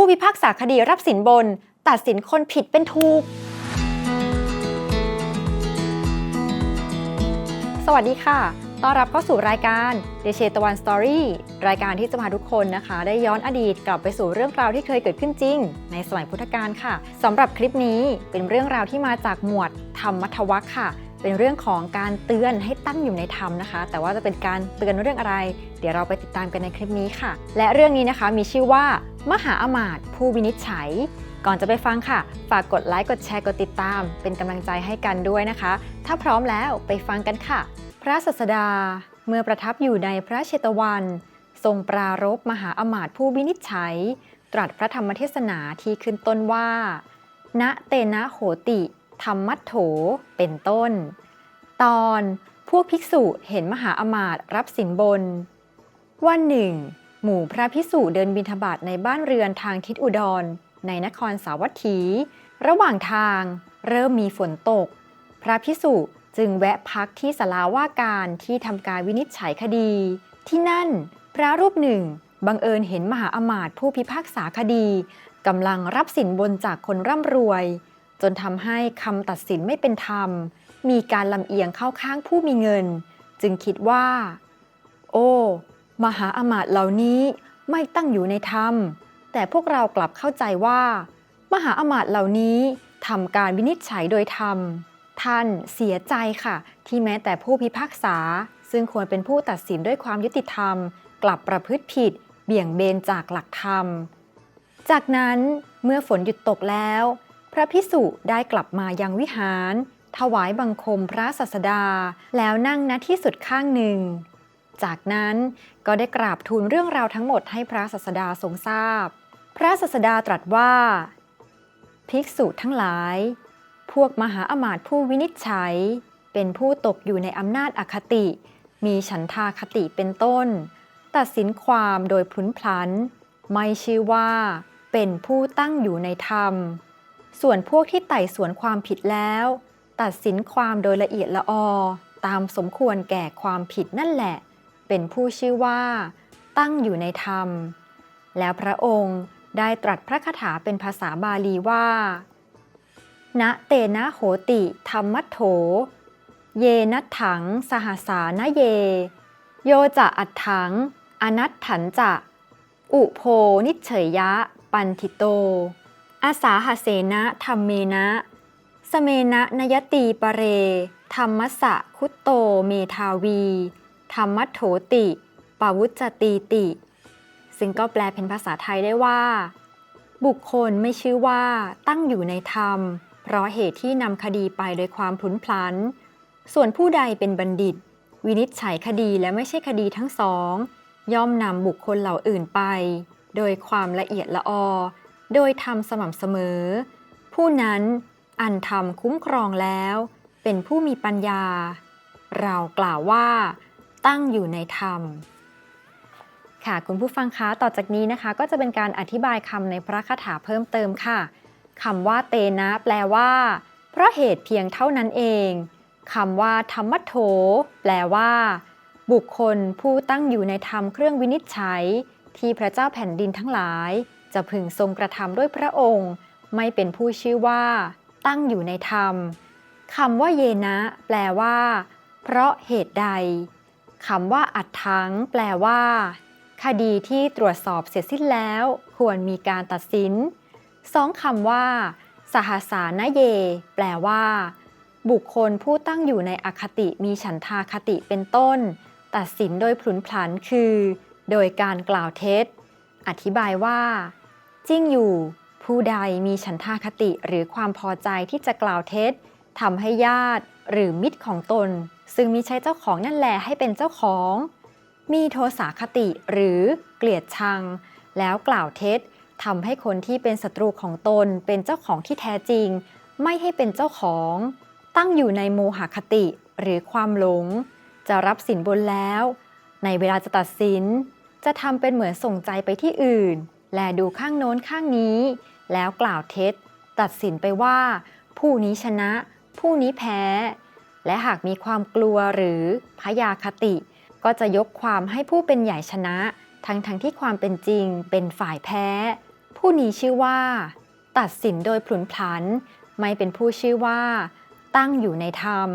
ผู้พิพากษาคดีรับสินบน ตัดสินคนผิดเป็นถูก สวัสดีค่ะต้อนรับเข้าสู่รายการเดเชตวันสตอรี่รายการที่จะพาทุกคนนะคะ ได้ย้อนอดีตกลับไปสู่เรื่องราวที่เคยเกิดขึ้นจริง ในสมัยพุทธกาลค่ะสำหรับคลิปนี้เป็นเรื่องราวที่มาจากหมวดธรรมทวัคค่ะ เป็นเรื่องของการเตือนให้ตั้งอยู่ในธรรมนะคะ แต่ว่าจะเป็นการเตือนเรื่องอะไร เดี๋ยวเราไปติดตามกันในคลิปนี้ค่ะ และเรื่องนี้นะคะมีชื่อว่า มหาอมาตย์ผู้วินิจฉัย ก่อนจะไปฟังค่ะ ฝากกดไลค์กดแชร์กดติดตาม เป็นกำลังใจให้กันด้วยนะคะ ถ้าพร้อมแล้วไปฟังกันค่ะ พระสัสดา เมื่อประทับอยู่ในพระเชตวัน ทรงปรารบมหาอมาตย์ผู้วินิจฉัย ตรัสพระธรรมเทศนาที่ขึ้นต้นว่า ณเตนะโหติ ธรรมัตโถ เป็นต้น ตอนพวกภิกษุเห็นมหาอมาตย์รับสินบน วันหนึ่ง หมู่พระภิกษุเดินบิณฑบาตในบ้านเรือนทางทิศอุดร ในนครสาวัตถี ระหว่างทางเริ่มมีฝนตก พระภิกษุจึงแวะพักที่ศาลาว่าการที่ทำการวินิจฉัยคดี ที่นั่น พระรูปหนึ่งบังเอิญเห็นมหาอมาตย์ผู้พิพากษาคดีกำลังรับสินบนจากคนร่ำรวย จนทำให้คำตัดสินไม่เป็นธรรม มีการลำเอียงเข้าข้างผู้มีเงิน จึงคิดว่า โอ้ มหาอมาตย์เหล่านี้ไม่ตั้งอยู่ในธรรม แต่พวกเรากลับเข้าใจว่า มหาอมาตย์เหล่านี้ทำการวินิจฉัยโดยธรรม ท่านเสียใจค่ะ ที่แม้แต่ผู้พิพากษา ซึ่งควรเป็นผู้ตัดสินด้วยความยุติธรรม กลับประพฤติผิด เบี่ยงเบนจากหลักธรรม จากนั้นเมื่อฝนหยุดตกแล้ว พระพิสุได้กลับมายังวิหาร ถวายบังคมพระสัสดา แล้วนั่งณที่สุดข้างหนึ่ง จากนั้นก็ได้กราบทูลเรื่องราวทั้งหมดให้พระสัสดาทรงทราบพระสัสดาตรัสว่า ภิกษุทั้งหลาย พวกมหาอมาตย์ผู้วินิจฉัย เป็นผู้ตกอยู่ในอำนาจอคติ มีฉันทาคติเป็นต้น ตัดสินความโดยพลุนพลัน ไม่ชื่อว่า เป็นผู้ตั้งอยู่ในธรรม ส่วนพวกที่ไต่สวนความผิดแล้ว ตัดสินความโดยละเอียดละออ ตามสมควรแก่ความผิดนั่นแหละ เป็นผู้ชื่อว่า ตั้งอยู่ในธรรม แล้วพระองค์ได้ตรัสพระคาถาเป็นภาษาบาลีว่า ณเตนะโหติธรรมัตโถ เยนัตถัง สหสานะเย โยจะอัตถัง อนัตถันจะ อุโพนิเฉยยะ ปันทิโต อาสาหเสนะธรรมเมนะ สเมนะนยตีปะเร ธรรมสะคุตโตเมทาวี ธรรมัตโถติปาวุจจตีติ ซึ่งก็แปลเป็นภาษาไทยได้ว่า บุคคลไม่ชื่อว่าตั้งอยู่ในธรรม เพราะเหตุที่นำคดีไปโดยความพลุนพลัน ส่วนผู้ใดเป็นบัณฑิต วินิจฉัยคดีและไม่ใช่คดีทั้งสอง ย่อมนำบุคคลเหล่าอื่นไป โดยความละเอียดละออ โดยทำสม่ำเสมอ ผู้นั้นอันธรรมคุ้มครองแล้ว เป็นผู้มีปัญญา เรากล่าวว่า ตั้งอยู่ในธรรม ค่ะคุณผู้ฟังคะต่อจากนี้นะคะ ก็จะเป็นการอธิบายคำในพระคาถาเพิ่มเติมค่ะคำว่าเตนะแปลว่า เพราะเหตุเพียงเท่านั้นเองคำว่าธรรมโถ แปลว่า บุคคลผู้ตั้งอยู่ในธรรมเครื่องวินิจฉัย ที่พระเจ้าแผ่นดินทั้งหลาย จะพึงทรงกระทำด้วยพระองค์ ไม่เป็นผู้ชื่อว่า ตั้งอยู่ในธรรมคำว่าเยนะ แปลว่า เพราะเหตุใดคำว่าอัดถังแปลว่า คดีที่ตรวจสอบเสร็จสิ้นแล้ว ควรมีการตัดสินสองคำว่า สหสานะเย แปลว่า บุคคลผู้ตั้งอยู่ในอคติมีฉันทาคติเป็นต้น ตัดสินโดยพลุนพลันคือ โดยการกล่าวเท็จ อธิบายว่า จริงอยู่ ผู้ใดมีฉันทาคติหรือความพอใจที่จะกล่าวเท็จทำให้ญาติหรือมิตรของตน ซึ่งมิใช่เจ้าของนั่นแหละให้เป็นเจ้าของ มีโทสาคติหรือเกลียดชัง แล้วกล่าวเท็จทำให้คนที่เป็นศัตรูของตนเป็นเจ้าของที่แท้จริง ไม่ให้เป็นเจ้าของ ตั้งอยู่ในโมหคติหรือความหลง จะรับสินบนแล้ว ในเวลาจะตัดสิน จะทำเป็นเหมือนส่งใจไปที่อื่น และดูข้างโน้นข้างนี้ แล้วกล่าวเท็จ ตัดสินไปว่า ผู้นี้ชนะ ผู้นี้แพ้ และหากมีความกลัวหรือพยาคติ ก็จะยกความให้ผู้เป็นใหญ่ชนะ ทั้งทั้งที่ความเป็นจริงเป็นฝ่ายแพ้ ผู้นี้ชื่อว่า ตัดสินโดยผลุนพลัน ไม่เป็นผู้ชื่อว่า ตั้งอยู่ในธรรม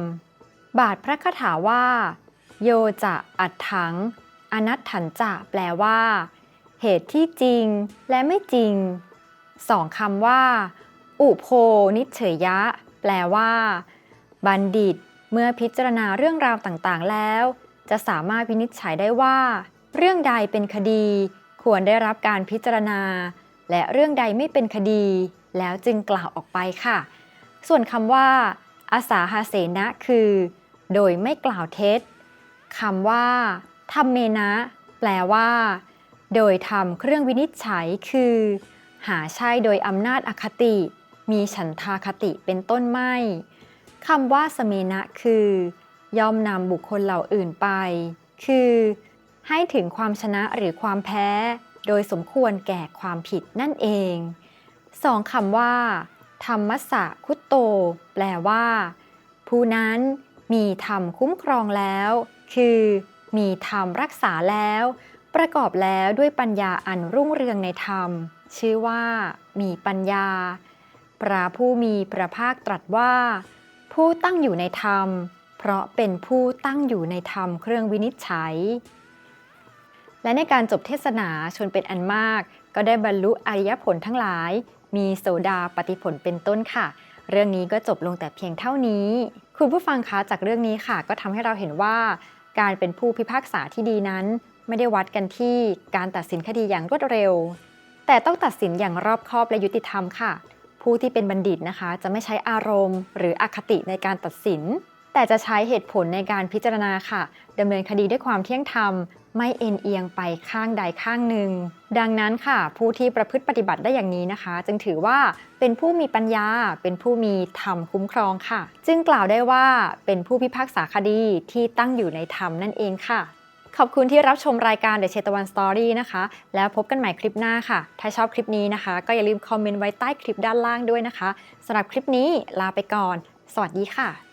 บาทพระคาถาว่า โยจะอัดถังอนัตถันจะแปลว่า เหตุที่จริงและไม่จริงสองคำว่า อุโพนิเฉยยะ แปลว่า บัณฑิต เมื่อพิจารณาเรื่องราวต่างๆ แล้ว จะสามารถวินิจฉัยได้ว่า เรื่องใดเป็นคดี ควรได้รับการพิจารณา และเรื่องใดไม่เป็นคดี แล้วจึงกล่าวออกไปค่ะ ส่วนคำว่า อาสาหาเสนะคือ โดยไม่กล่าวเท็จคำว่าธรรมเมนะ แปลว่า โดยทำเครื่องวินิจฉัยคือ หาใช่โดยอำนาจอคติ มีฉันทาคติเป็นต้นไม่คำว่าสเมนะคือ ย่อมนำบุคคลเหล่าอื่นไป คือ ให้ถึงความชนะหรือความแพ้ โดยสมควรแก่ความผิดนั่นเองสองคำว่า ธรรมสะคุตโต แปลว่า ผู้นั้นมีธรรมคุ้มครองแล้ว คือ มีธรรมรักษาแล้ว ประกอบแล้วด้วยปัญญาอันรุ่งเรืองในธรรม ชื่อว่ามีปัญญา พระผู้มีพระภาคตรัสว่า ผู้ตั้งอยู่ในธรรม เพราะเป็นผู้ตั้งอยู่ในธรรมเครื่องวินิจฉัย และในการจบเทศนาชนเป็นอันมาก ก็ได้บรรลุอริยผลทั้งหลาย มีโสดาปฏิผลเป็นต้นค่ะเรื่องนี้ก็จบลงแต่เพียงเท่านี้ คุณผู้ฟังคะจากเรื่องนี้ค่ะ ก็ทำให้เราเห็นว่า การเป็นผู้พิพากษาที่ดีนั้น ไม่ได้วัดกันที่การตัดสินคดีอย่างรวดเร็ว แต่ต้องตัดสินอย่างรอบคอบและยุติธรรมค่ะ ผู้ที่เป็นบัณฑิตนะคะ จะไม่ใช้อารมณ์ หรืออคติในการตัดสิน แต่จะใช้เหตุผลในการพิจารณาค่ะดำเนินคดีด้วยความเที่ยงธรรม ไม่เอ็นเอียงไปข้างใดข้างหนึ่ง ดังนั้นค่ะ ผู้ที่ประพฤติปฏิบัติได้อย่างนี้นะคะ จึงถือว่าเป็นผู้มีปัญญา เป็นผู้มีธรรมคุ้มครองค่ะ จึงกล่าวได้ว่าเป็นผู้พิพากษาคดีที่ตั้งอยู่ในธรรมนั่นเองค่ะ ขอบคุณที่รับชมรายการ The เชตวันสตอรี่นะคะ แล้วพบกันใหม่คลิปหน้าค่ะ ถ้าชอบคลิปนี้นะคะ ก็อย่าลืมคอมเมนต์ไว้ใต้คลิปด้านล่างด้วยนะคะสำหรับคลิปนี้ลาไปก่อน สวัสดีค่ะ